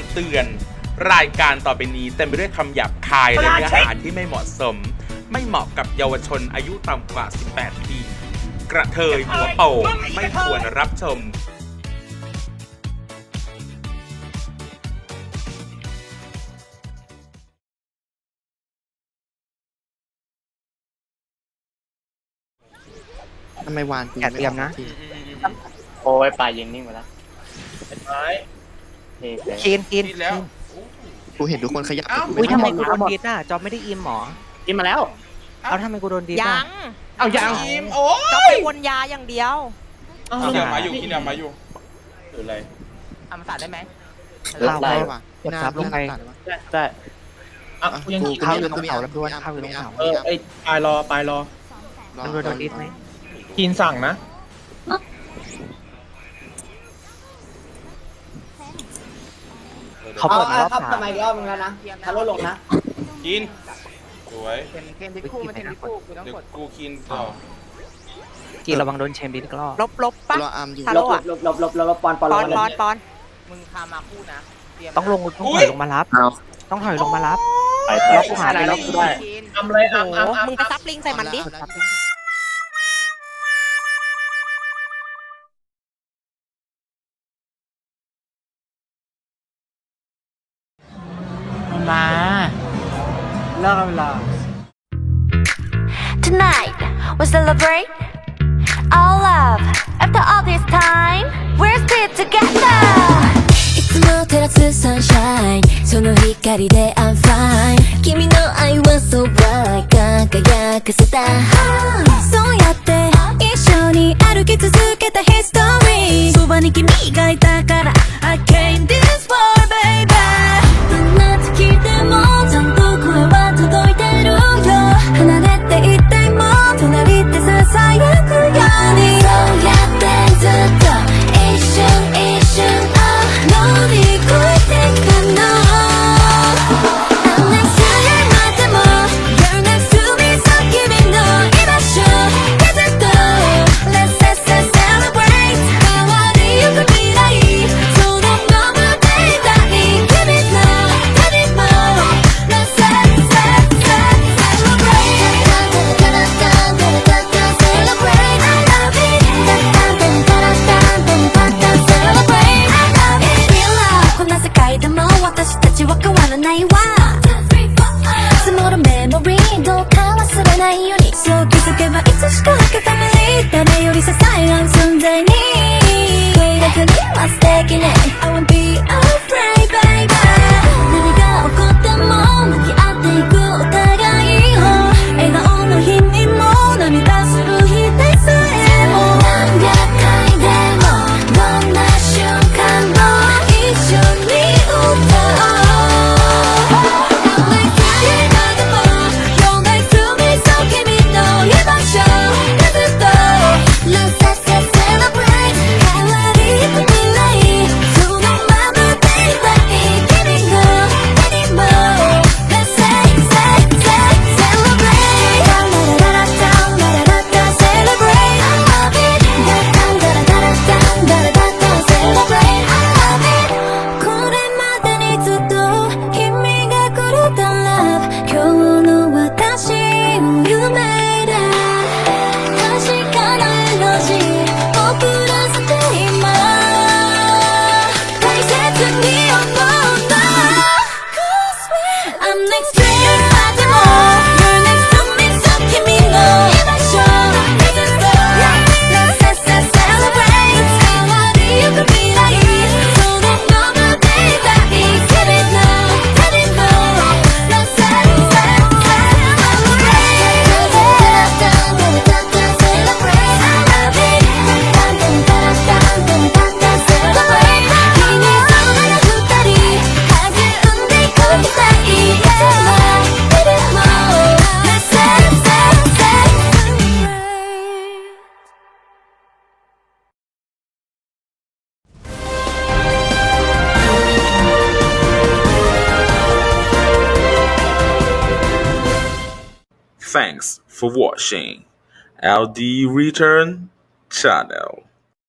ำเตือน รายการต่อไปนี้เต็มไปด้วยคำหยาบคายและเนื้อหาที่ไม่เหมาะสม ไม่เหมาะกับเยาวชนอายุต่ำกว่า 18 ปี กระเทยหัวโตไม่ควรรับชมทำไมวานกูอย่าเตรียมนะทีโอ้ยปลายิงนิ่งไปแล้วไม้เท่เลย กินกินกินแล้วกูเห็นทุกคนขยับเอ้ากูอุ้ยไม่ทำไมทำกูโดนดิสอะจอบไม่ได้อิมหมอกินมาแล้ว เอาทำไมกูโดนดิสยัอะงเอายังทีมโอ้ก็ไปวนยาอย่างเดียวกินเดียวมาอยู่กินเดียวมาอยู่หรืออะไรทำสาได้ไหมเราได้ได้ว่ะกดซับลงไปน่าตัดว่ะได้ได้อะกูยังกูขี่เข้ากูอยู่ยังตรงเขาแล้วด้วยเข้าอยู่ตรงเขาเออไอ้ปลายรอปลายรอรอมันโดนดิสไหมกินสั่งนะ เขาเปิดมารอบครับสามทำไมอีกรอบนึงแล้วนะถ้าลดลงนะกิน สวยเกมเกมดิสคู่มันจะดิสคู่เดี๋ยวกูกินต่อกินระวังโดนเชมดิสก็รอบลบลบปะรออัมอยู่ ฮัลลโหบลบลบลบลบลบปอนปอนปลอนงปอนปอนมึงพามาคู่นะต้องลงต้องถอยลงมารับต้องถอยลงมารับ ไปไป ล็อกกูหาไปล็อกกูได้ทำอะไรโอ้อะโหอะอะมึงไปซับลิงใส่มันดิ มาเลิกเวลา Tonight, we celebrate our love. After all this time, we're still together. いつも照らすサンシャインその光で I'm fine 君の愛は so bright 輝かせたそうやって一緒に歩き続けた history そばに君がいた 私たちは変わらないわ。積もるメモリーどうか忘れないように。そう気づけばいつしか Like a family 誰より支え合う存在に。Thanks for watching. LD Return Channel